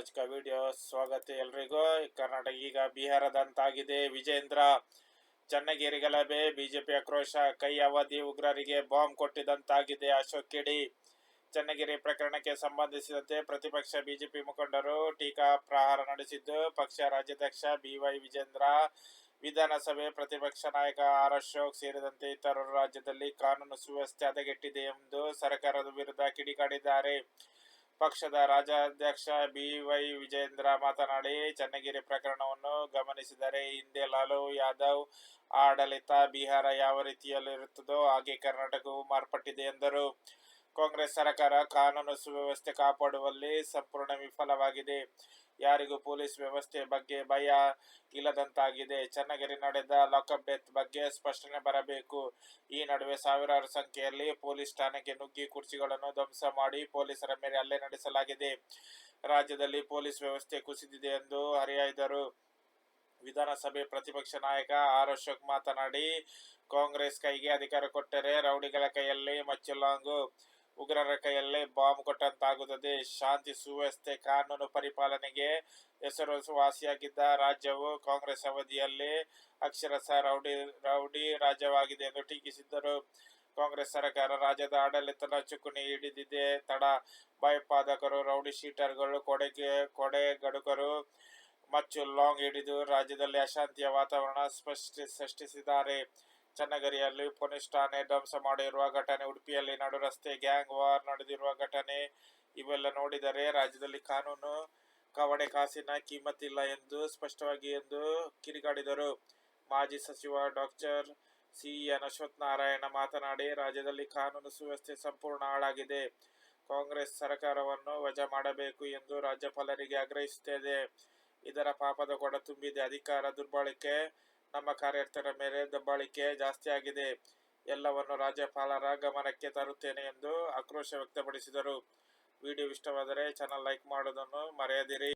ರಾಜಕ video ಸ್ವಾಗತ ಎಲ್ರಿಗೂ. ಕರ್ನಾಟಕ ಈಗ ಬಿಹಾರದಂತಾಗಿದೆ. ವಿಜೇಂದ್ರ ಚನ್ನಗಿರಿ ಗಲಭೆ ಬಿಜೆಪಿ ಆಕ್ರೋಶ, ಕೈ ಅವಧಿ ಉಗ್ರರಿಗೆ ಬಾಂಬ್ ಕೊಟ್ಟಿದಂತಾಗಿದೆ ಅಶೋಕ್ ಕಿಡಿ. ಚನ್ನಗಿರಿ ಪ್ರಕರಣಕ್ಕೆ ಸಂಬಂಧಿಸಿದಂತೆ ಪ್ರತಿಪಕ್ಷ ಬಿಜೆಪಿ ಮುಖಂಡರು ಟೀಕಾ ಪ್ರಹಾರ ನಡೆಸಿದ್ದು, ಪಕ್ಷ ರಾಜ್ಯಾಧ್ಯಕ್ಷ ಬಿವೈ ವಿಜೇಂದ್ರ ವಿಧಾನಸಭೆ ಪ್ರತಿಪಕ್ಷ ನಾಯಕ ಆರ್ ಅಶೋಕ್ ಸೇರಿದಂತೆ ಇತರರು ರಾಜ್ಯದಲ್ಲಿ ಕಾನೂನು ಸುವ್ಯವಸ್ಥೆ ಹದಗೆಟ್ಟಿದೆ ಎಂದು ಸರ್ಕಾರದ ವಿರುದ್ಧ ಕಿಡಿಕಾಡಿದ್ದಾರೆ. ಪಕ್ಷದ ರಾಜ್ಯಾಧ್ಯಕ್ಷ ಬಿವೈ ವಿಜೇಂದ್ರ ಮಾತನಾಡಿ, ಚನ್ನಗಿರಿ ಪ್ರಕರಣವನ್ನು ಗಮನಿಸಿದರೆ ಹಿಂದೆ ಲಾಲು ಯಾದವ್ ಆಡಳಿತ ಬಿಹಾರ ಯಾವ ರೀತಿಯಲ್ಲಿರುತ್ತದೋ ಹಾಗೆ ಕರ್ನಾಟಕವು ಮಾರ್ಪಟ್ಟಿದೆ ಎಂದರು. ಕಾಂಗ್ರೆಸ್ ಸರ್ಕಾರ ಕಾನೂನು ಸುವ್ಯವಸ್ಥೆ ಕಾಪಾಡುವಲ್ಲಿ ಸಂಪೂರ್ಣ ವಿಫಲವಾಗಿದೆ. ಯಾರಿಗೂ ಪೊಲೀಸ್ ವ್ಯವಸ್ಥೆ ಬಗ್ಗೆ ಭಯ ಇಲ್ಲದಂತಾಗಿದೆ. ಚನ್ನಗಿರಿ ನಡೆದ ಲಾಕಪ್ ಡೆತ್ ಬಗ್ಗೆ ಸ್ಪಷ್ಟನೆ ಬರಬೇಕು. ಈ ನಡುವೆ ಸಾವಿರಾರು ಸಂಖ್ಯೆಯಲ್ಲಿ ಪೊಲೀಸ್ ಠಾಣೆಗೆ ನುಗ್ಗಿ ಕುರ್ಚಿಗಳನ್ನು ಧ್ವಂಸ ಮಾಡಿ ಪೊಲೀಸರ ಮೇಲೆ ಹಲ್ಲೆ ನಡೆಸಲಾಗಿದೆ. ರಾಜ್ಯದಲ್ಲಿ ಪೊಲೀಸ್ ವ್ಯವಸ್ಥೆ ಕುಸಿದಿದೆ ಎಂದು ಹರಿಹಾಯ್ದರು. ವಿಧಾನಸಭೆ ಪ್ರತಿಪಕ್ಷ ನಾಯಕ ಆರ್ ಅಶೋಕ್ ಮಾತನಾಡಿ, ಕಾಂಗ್ರೆಸ್ ಕೈಗೆ ಅಧಿಕಾರ ಕೊಟ್ಟರೆ ರೌಡಿಗಳ ಕೈಯಲ್ಲಿ ಮಚ್ಚಲಾಂಗು ಉಗ್ರರ ಕೈಯಲ್ಲೇ ಬಾಂಬ್ ಕೊಟ್ಟಂತಾಗುತ್ತದೆ. ಶಾಂತಿ ಸುವ್ಯವಸ್ಥೆ ಕಾನೂನು ಪರಿಪಾಲನೆಗೆ ಹೆಸರುವಾಸಿಯಾಗಿದ್ದ ರಾಜ್ಯವು ಕಾಂಗ್ರೆಸ್ ಅವಧಿಯಲ್ಲಿ ಅಕ್ಷರಶಃ ರೌಡಿ ರೌಡಿ ರಾಜ್ಯವಾಗಿದೆ ಎಂದು ಟೀಕಿಸಿದ್ದರು. ಕಾಂಗ್ರೆಸ್ ಸರ್ಕಾರ ರಾಜ್ಯದ ಆಡಳಿತದ ಚುಕ್ಕಾಣಿ ಹಿಡಿದಿದೆ. ತಡ ಭಯೋತ್ಪಾದಕರು, ರೌಡಿ ಶೀಟರ್ಗಳು, ಕೊಡೆಗೆ ಕೊಡೆಗಡುಕರು ಮಚ್ಚು ಲಾಂಗ್ ಹಿಡಿದು ರಾಜ್ಯದಲ್ಲಿ ಅಶಾಂತಿಯ ವಾತಾವರಣ ಸ್ಪಷ್ಟ, ಸೃಷ್ಟಿಸಿದ್ದಾರೆ. ಚನ್ನಗಿರಿಯಲ್ಲಿ ಪೊಲೀಸ್ ಠಾಣೆ ಧ್ವಂಸ ಮಾಡಿರುವ ಘಟನೆ, ಉಡುಪಿಯಲ್ಲಿ ನಡು ರಸ್ತೆ ಗ್ಯಾಂಗ್ ವಾರ್ ನಡೆದಿರುವ ಘಟನೆ ಇವೆಲ್ಲ ನೋಡಿದರೆ ರಾಜ್ಯದಲ್ಲಿ ಕಾನೂನು ಕವಡೆ ಕಾಸಿನ ಕಿಮ್ಮತ್ತಿಲ್ಲ ಎಂದು ಸ್ಪಷ್ಟವಾಗಿ ಎಂದು ಕಿರಿಗಾಡಿದರು ಮಾಜಿ ಸಚಿವ doctor C. N. Ashwath Narayana ಮಾತನಾಡಿ, ರಾಜ್ಯದಲ್ಲಿ ಕಾನೂನು ಸುವ್ಯವಸ್ಥೆ ಸಂಪೂರ್ಣ ಹಾಳಾಗಿದೆ. ಕಾಂಗ್ರೆಸ್ ಸರ್ಕಾರವನ್ನು ವಜಾ ಮಾಡಬೇಕು ಎಂದು ರಾಜ್ಯಪಾಲರಿಗೆ ಆಗ್ರಹಿಸುತ್ತೇವೆ ಇದರ ಪಾಪದ ಕೊಡ ತುಂಬಿದೆ. ಅಧಿಕಾರ ದುರ್ಬಳಕೆ ನಮ್ಮ ಕಾರ್ಯಕರ್ತರ ಮೇಲೆ ದಬ್ಬಾಳಿಕೆ ಜಾಸ್ತಿಯಾಗಿದೆ ಎಲ್ಲವನ್ನು ರಾಜ್ಯಪಾಲರ ಗಮನಕ್ಕೆ ತರುತ್ತೇನೆ ಎಂದು ಆಕ್ರೋಶ ವ್ಯಕ್ತಪಡಿಸಿದರು. ವಿಡಿಯೋ ಇಷ್ಟವಾದರೆ ಚಾನಲ್ ಲೈಕ್ ಮಾಡೋದನ್ನು ಮರೆಯದಿರಿ.